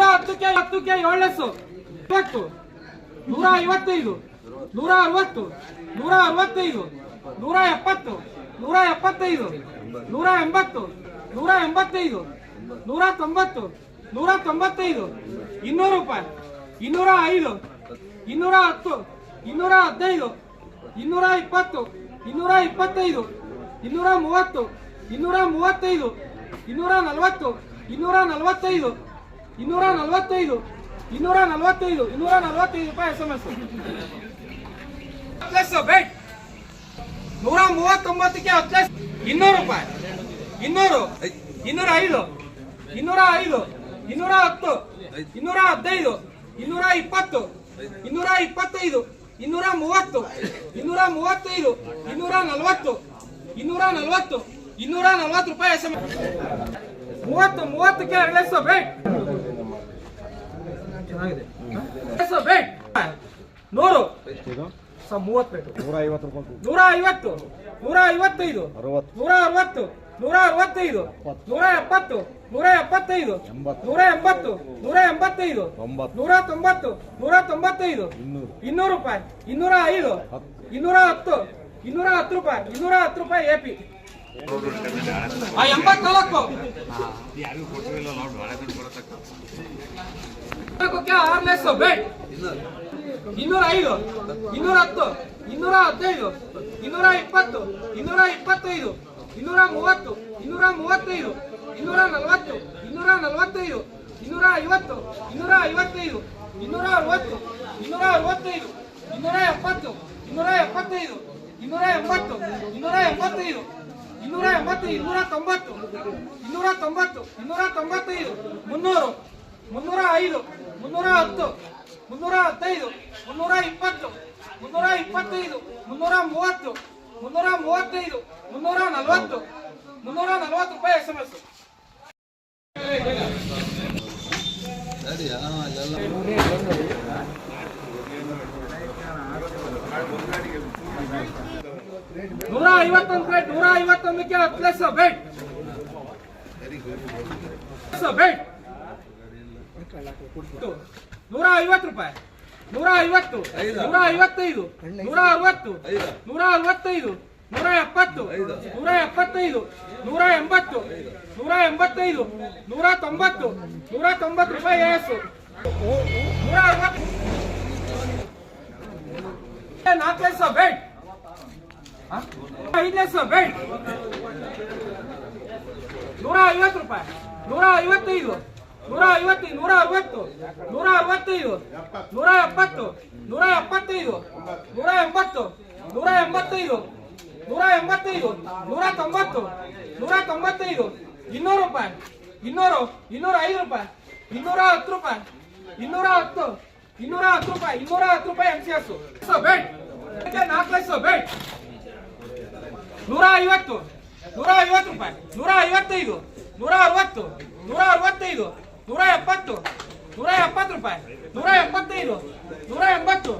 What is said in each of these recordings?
ಹತ್ತಕ್ಕೆ ಏಳನೇಸು ಇಪ್ಪತ್ತು. ನೂರ ಐವತ್ತೈದು. ನೂರ ಅರವತ್ತು. ನೂರ ಅರವತ್ತೈದು. ನೂರ ಎಪ್ಪತ್ತು. ನೂರ ಎಪ್ಪತ್ತೈದು. ನೂರ ಎಂಬತ್ತು. ನೂರ ಎಂಬತ್ತೈದು. ನೂರ ತೊಂಬತ್ತು. ನೂರ ತೊಂಬತ್ತೈದು. ಇನ್ನೂರು ರೂಪಾಯಿ. ಇನ್ನೂರ ಐದು. ಇನ್ನೂರ ಹತ್ತು. ಇನ್ನೂರ ಹದಿನೈದು. ಇನ್ನೂರ ಇಪ್ಪತ್ತು. ಇನ್ನೂರ ಇಪ್ಪತ್ತೈದು. ಇನ್ನೂರ ಮೂವತ್ತು. ಇನ್ನೂರ ಮೂವತ್ತೈದು. ಇನ್ನೂರ ನಲವತ್ತು. ಇನ್ನೂರ ನಲವತ್ತೈದು ಇನ್ನೂರ ನಲವತ್ತೈದು ಇನ್ನೂರ ನಲವತ್ತೈದು ಇನ್ನೂರ ನಲವತ್ತೈದು ರೂಪಾಯಿ ಎಸ್ ಎಂ ಎಸ್ ಪ್ಲಸ್ ಬೇಟ್ ನೂರ ಮೂವತ್ತೊಂಬತ್ತಕ್ಕೆ ಹತ್ತು ಇನ್ನೂರು ರೂಪಾಯಿ ಇನ್ನೂರು ಇನ್ನೂರ ಐದು ಇನ್ನೂರ ಐದು ಇನ್ನೂರ ಹತ್ತು ಇನ್ನೂರ ಹದಿನೈದು ಇನ್ನೂರ ಇಪ್ಪತ್ತು ಇನ್ನೂರ. ಇಪ್ಪತ್ತೈದು ಇನ್ನೂರ ಮೂವತ್ತು ಇನ್ನೂರ ಮೂವತ್ತೈದು ಇನ್ನೂರ ನಲವತ್ತು ಇನ್ನೂರ ನಲವತ್ತು ಇನ್ನೂರ ನಲವತ್ತು ರೂಪಾಯಿ ಎಸ್ ಮೂವತ್ತು ಎರಡೇಸು ಬೇಟ್ ಎರಡೇಸು ಬೇಟ್ ನೂರು ಮೂವತ್ತು ಬೇಟು ನೂರ. ಐವತ್ತು ನೂರ ಐವತ್ತು ನೂರ ಐವತ್ತೈದು ನೂರ ಅರವತ್ತು. ನೂರ ಅರವತ್ತೈದು ನೂರ ಎಪ್ಪತ್ತು. ನೂರ ಎಪ್ಪತ್ತೈದು. ನೂರ ಎಂಬತ್ತು. ನೂರ ಎಂಬತ್ತೈದು ನೂರ ತೊಂಬತ್ತು ನೂರ ತೊಂಬತ್ತೈದು ಇನ್ನೂರು ರೂಪಾಯಿ. ಇನ್ನೂರ ಐದು ಇನ್ನೂರ ಹತ್ತು. ಇನ್ನೂರ ಹತ್ತು ರೂಪಾಯಿ. ಇನ್ನೂರ ಹತ್ತು ರೂಪಾಯಿ ಎಪಿ ಆ ಎಂಬತ್ನಾಲ್ಕು. ಆರ್ಲೆಸ್ ಬೇಟ್ ಇನ್ನೂರ ಐದು ಇನ್ನೂರ ಹತ್ತು ಇನ್ನೂರ ಹದಿನೈದು ಇನ್ನೂರ ಇಪ್ಪತ್ತು ಇನ್ನೂರ ಇಪ್ಪತ್ತೈದು ಇನ್ನೂರ ಮೂವತ್ತು ಇನ್ನೂರ ಮೂವತ್ತೈದು ಇನ್ನೂರ ನಲವತ್ತು ಇನ್ನೂರ ನಲವತ್ತೈದು ಇನ್ನೂರ ಐವತ್ತು ಇನ್ನೂರ ಐವತ್ತೈದು ಇನ್ನೂರ ಅರವತ್ತು ಇನ್ನೂರ ಅರವತ್ತೈದು ಇನ್ನೂರ ಎಪ್ಪತ್ತು ಇನ್ನೂರ ಎಪ್ಪತ್ತೈದು ಇನ್ನೂರ ಎಂಬತ್ತು ಇನ್ನೂರ ಎಂಬತ್ತೈದು ಇನ್ನೂರ ಎಂಬತ್ತು, ಇನ್ನೂರ ತೊಂಬತ್ತು ಇನ್ನೂರ ತೊಂಬತ್ತು, ಇನ್ನೂರ ತೊಂಬತ್ತೈದು, ಮುನ್ನೂರು, ಮುನ್ನೂರ ಐದು, ಮುನ್ನೂರ ಹತ್ತು, ಮುನ್ನೂರ ಹದಿನೈದು, ಮುನ್ನೂರ ಇಪ್ಪತ್ತು, ಮುನ್ನೂರ ಇಪ್ಪತ್ತೈದು, ಮುನ್ನೂರ ಮೂವತ್ತು, ಮುನ್ನೂರ ಮೂವತ್ತೈದು, ಮುನ್ನೂರ ನಲವತ್ತು ಮುನ್ನೂರ ನಲವತ್ತು ರೂಪಾಯಿ ಎಸ್ ಎಂ ಎಸ್ ನೂರ ಐವತ್ತೊಂದು ಪ್ಲೇಟ್ ನೂರ ಐವತ್ತೊಂದಕ್ಕೆ ಹತ್ತು ಪ್ಲಸ್ ಬೇಟ್ ಬೇಟ್ ನೂರ ಐವತ್ತು ರೂಪಾಯಿ. ನೂರ ಐವತ್ತು ನೂರ ಐವತ್ತೈದು ನೂರ ಅರವತ್ತು ನೂರ ಅರವತ್ತೈದು ನೂರ ಎಪ್ಪತ್ತು ನೂರ ಎಪ್ಪತ್ತೈದು ನೂರ ಎಂಬತ್ತು ನೂರ ಎಂಬತ್ತೈದು ನೂರ ತೊಂಬತ್ತು ನೂರ ತೊಂಬತ್ತು ರೂಪಾಯಿ ಎಸ್ ನೂರ ಅರವತ್ತು ನಾಲ್ಕು ಲಕ್ಷ ಬೇಟ್ ಐದನೇ ಸರ್ ಬೇಟ್ ನೂರ ಐವತ್ತು ರೂಪಾಯಿ. ನೂರ ಐವತ್ತೈದು ನೂರ ಐವತ್ತು ನೂರ ಅರವತ್ತು ನೂರ ಅರವತ್ತೈದು ನೂರ ಎಪ್ಪತ್ತು ನೂರ ಎಪ್ಪತ್ತೈದು ನೂರ ಎಂಬತ್ತು ನೂರ ಎಂಬತ್ತೈದು ನೂರ ಎಂಬತ್ತೈದು ನೂರ ತೊಂಬತ್ತು ನೂರ ತೊಂಬತ್ತೈದು ಇನ್ನೂರು ರೂಪಾಯಿ. ಇನ್ನೂರು ಇನ್ನೂರ ಐದು ರೂಪಾಯಿ. ಇನ್ನೂರ ಹತ್ತು ರೂಪಾಯಿ. ಇನ್ನೂರ ಹತ್ತು ಇನ್ನೂರ ಹತ್ತು ರೂಪಾಯಿ ಇನ್ನೂರ ಹತ್ತು ರೂಪಾಯಿ ಎಂ ಸಿ ಎಸ್ ಬೇಟ್ ನಾಲ್ಕು ಲಕ್ಷ ಬೇಟ್ ನೂರ ಐವತ್ತು ನೂರ ಐವತ್ತು ರೂಪಾಯಿ ನೂರ ಐವತ್ತೈದು ನೂರ ಅರವತ್ತು ನೂರ ಅರವತ್ತೈದು ನೂರ ಎಪ್ಪತ್ತು ನೂರ ಎಪ್ಪತ್ತು ರೂಪಾಯಿ ನೂರ ಎಪ್ಪತ್ತೈದು ನೂರ ಎಂಬತ್ತು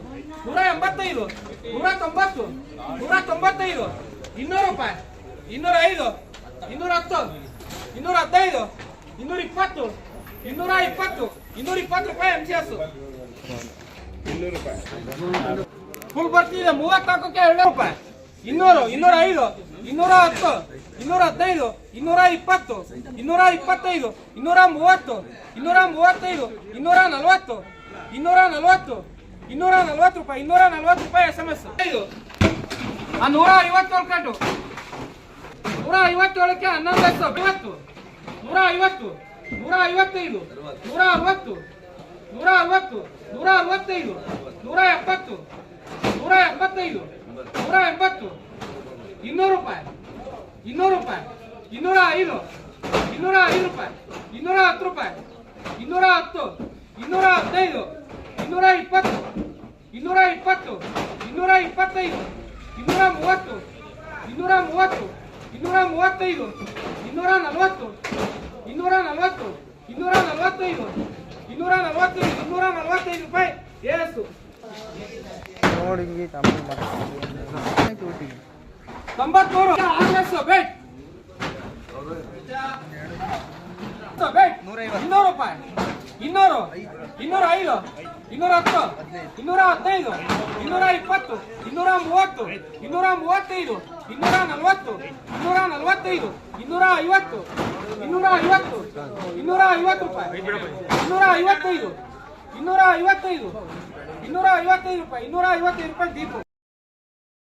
ನೂರ ಎಂಬತ್ತೈದು ನೂರ ತೊಂಬತ್ತು ನೂರ ತೊಂಬತ್ತೈದು ಇನ್ನೂರು ರೂಪಾಯಿ ಇನ್ನೂರ ಐದು ಇನ್ನೂರ ಹತ್ತು ಇನ್ನೂರ ಹದಿನೈದು ಇನ್ನೂರ ಇಪ್ಪತ್ತು ಇನ್ನೂರ ಇಪ್ಪತ್ತು ಇನ್ನೂರ ಇಪ್ಪತ್ತು ರೂಪಾಯಿ ಎಂ ಸಿ ಎಸ್ ಫುಲ್ ಬರ್ತಿದೆ ಮೂವತ್ನಾಲ್ಕಕ್ಕೆ ಎರಡು ರೂಪಾಯಿ ಇನ್ನೂರು ಇನ್ನೂರ ಐದು ಇನ್ನೂರ ಹತ್ತು ಇನ್ನೂರ ಹದಿನೈದು ಇನ್ನೂರ ಇಪ್ಪತ್ತು ಇನ್ನೂರ ಇಪ್ಪತ್ತೈದು ಇನ್ನೂರ ಮೂವತ್ತು ಇನ್ನೂರ ಮೂವತ್ತೈದು ಇನ್ನೂರ ನಲವತ್ತು ಇನ್ನೂರ ನಲವತ್ತು ಇನ್ನೂರ ನಲವತ್ತು ರೂಪಾಯಿ ಇನ್ನೂರ ನಲವತ್ತು ರೂಪಾಯಿ ಎಸ್ ಎಂ ಎಸ್ ಐದು ಆ ನೂರ ಐವತ್ತೇಳು ಕಟ್ಟು ನೂರ ಐವತ್ತೇಳಕ್ಕೆ ಹನ್ನೊಂದು ಲಕ್ಷ ಐವತ್ತು ನೂರ ಐವತ್ತು ನೂರ ಐವತ್ತೈದು ನೂರ ಅರವತ್ತು ನೂರ ಅರವತ್ತು ನೂರ ಅರವತ್ತೈದು ನೂರ ಎಪ್ಪತ್ತು ನೂರ ಎಪ್ಪತ್ತೈದು ನೂರ ಎಂಬತ್ತು ಇನ್ನೂರು ರೂಪಾಯಿ ಇನ್ನೂರು ರೂಪಾಯಿ ಇನ್ನೂರ ಐದು ಇನ್ನೂರ ಐದು ರೂಪಾಯಿ ಇನ್ನೂರ ಹತ್ತು ರೂಪಾಯಿ ಇನ್ನೂರ ಹತ್ತು ಇನ್ನೂರ ಹದಿನೈದು ಇನ್ನೂರ ಇಪ್ಪತ್ತು ಇನ್ನೂರ ಇಪ್ಪತ್ತು ಇನ್ನೂರ ಇಪ್ಪತ್ತೈದು ಇನ್ನೂರ ಮೂವತ್ತು ಇನ್ನೂರ ಮೂವತ್ತು ಇನ್ನೂರ ಮೂವತ್ತೈದು ಇನ್ನೂರ ನಲವತ್ತು ಇನ್ನೂರ ನಲವತ್ತು ಇನ್ನೂರ ನಲವತ್ತೈದು ಇನ್ನೂರ ನಲವತ್ತೈದು ಇನ್ನೂರ ನಲವತ್ತೈದು ರೂಪಾಯಿ ಏಸು ನೋಡಿ ತೊಂಬತ್ಮೂರು ಆಗ್ಲೆಸ್ ಬೇಟ್ ಬೇಟ್ ಇನ್ನೂರು ರೂಪಾಯಿ. ಇನ್ನೂರು. ಇನ್ನೂರ ಐದು. ಇನ್ನೂರ ಹತ್ತು. ಇನ್ನೂರ ಹದಿನೈದು. ಇನ್ನೂರ ಇಪ್ಪತ್ತು. ಇನ್ನೂರ ಮೂವತ್ತು. ಇನ್ನೂರ ಮೂವತ್ತೈದು. ಇನ್ನೂರ ನಲವತ್ತು. ಇನ್ನೂರ ನಲವತ್ತೈದು. ಇನ್ನೂರ ಐವತ್ತು. ಇನ್ನೂರ ಐವತ್ತು. ಇನ್ನೂರ ಐವತ್ತು ರೂಪಾಯಿ. ಇನ್ನೂರ ಐವತ್ತೈದು. ಇನ್ನೂರ ಐವತ್ತೈದು. ಇನ್ನೂರ ಐವತ್ತೈದು ರೂಪಾಯಿ. ಇನ್ನೂರ ಐವತ್ತೈದು ರೂಪಾಯಿ ದೀಪು.